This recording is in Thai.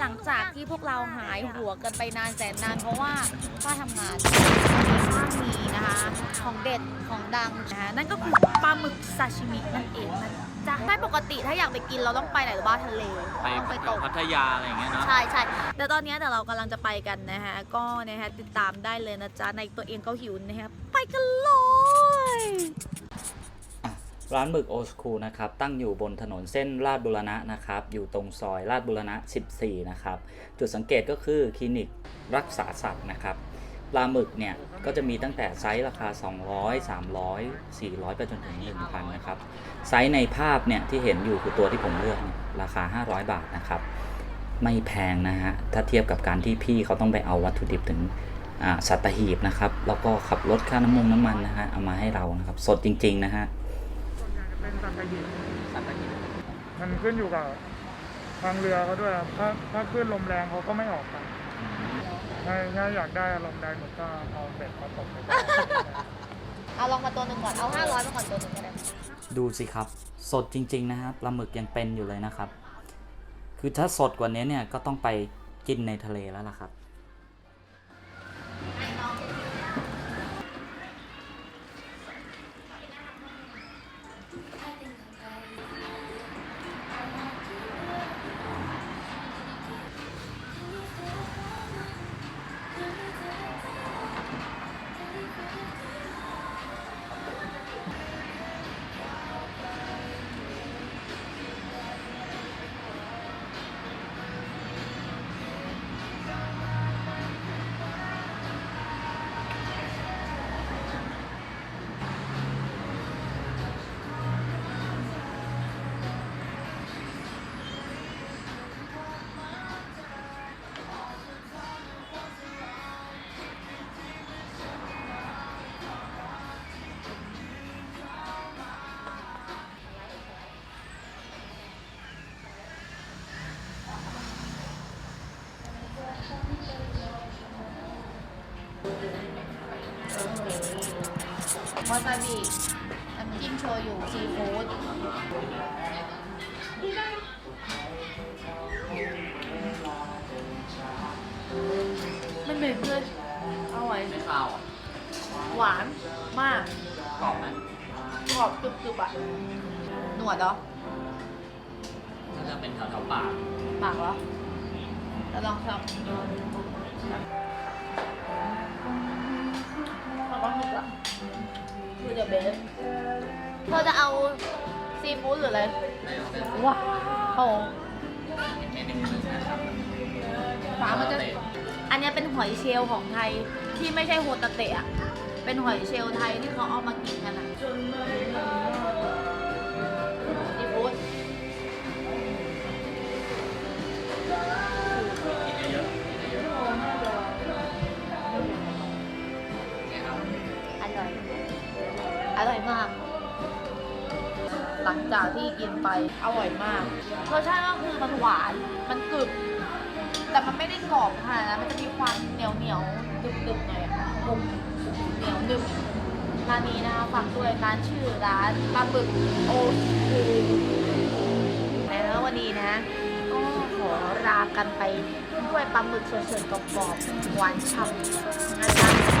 หลังจากที่พวกเราหายหัวกันไปนานแสนนานเพราะว่าป้าทำงานป้ามีนะคะ ของเด็ดของดังนะคะนั่นก็คือปลาหมึกซาชิมินั่นเองนะจ๊ะไม่ปกติถ้าอยากไปกินเราต้องไปไหนหรือว่าทะเลไปต้องไปแถตวกพัทยาอะไรอย่างเงี้ยเนาะ ใช่ใช่แต่ตอนนี้แต่เรากำลังจะไปกันนะฮะ ก็นะฮะติดตามได้เลยนะจ๊ะ ในตัวเองก็หิวนะฮะ ไปกันเลย ร้านหมึกโอสคูนะครับ ตั้งอยู่บนถนนเส้นลาดบุรณะนะครับ อยู่ตรงซอยลาดบุรณะ 14 นะครับ จุดสังเกตก็คือคลินิกรักษาสัตว์นะครับปลาหมึกเนี่ย ก็จะมีตั้งแต่ไซส์ราคา 200 300 400 ไปจนถึง 1,000 นะครับ ไซส์ในภาพเนี่ยที่เห็นอยู่คือตัวที่ผมเลือกเนี่ยราคา 500 บาทนะครับ ไม่แพงนะฮะ ถ้าเทียบกับการที่พี่เขาต้องไปเอาวัตถุดิบถึงสัตหีบนะครับ แล้วก็ขับรถค่าน้ำมันน้ำมันนะฮะ เอามาให้เรานะครับ สดจริง ๆ นะฮะส่วนใหญ่จะ เป็นสัตหีบสัตหีบมันขึ้นอยู่กับทางเรือเขาด้วยครับถ้าถ้าขึ้นลมแรงเขาก็ไม่ออกกันถ้าถ้าอยากได้อารมณ์แรงหมดก็เอาเบ็ดมาตกไปก่อนเอาลองมาตัวหนึ่งก่อน เอา500มาก่อนตัวหนึ่งก็ได้ดูสิครับ สดจริง ๆ นะฮะปลาหมึกยังเป็นอยู่เลยนะครับ คือถ้าสดกว่านี้เนี่ยก็ต้องไปกินในทะเลแล้วล่ะครับ วาซาบิน้ำจิ้มโชยุซีฟู้ดมันเหม็นเลยอร่อยไม่ข้าวอะหวานมากกรอบไหมกรอบกรึบๆอะ หนวดเหรอน่าจะเป็นแถวแถวๆปาก ปากเหรอแล้วลองชอบ อาปลาหมึกอะคือเดอะเบสเธอจะเอาซีฟู้ดหรืออะไรไม่เอาเป็นว้าวโอ้เอ็นเอ็นเอ็นนะครับฟ้ามันจะ อันเนี้ยเป็นหอยเชลล์ของไทยที่ไม่ใช่โฮตาเตะอะเป็นหอยเชลล์ไทยที่เขาเอามากินกันอะซีฟู้ดกินเยอะๆกินเยอะๆเนี่ยค อร่อย อร่อยมาก หลังจากที่กินไปอร่อยมากรสชาติก็คือมันหวาน มันกรึบ แต่มันไม่ได้กรอบค่ะนะมันจะมีความเหนียวเหนียวๆดึบหน่อยอะกรุบเหนียวดึบร้านนี้นะคะฝากด้วยร้านชื่อร้านปลาหมึกโอคูแล้ววันนี้นะ ก็ขอลากันไปด้วยปลาหมึกสดๆกรอบๆหวานฉ่ำนะจ๊ะ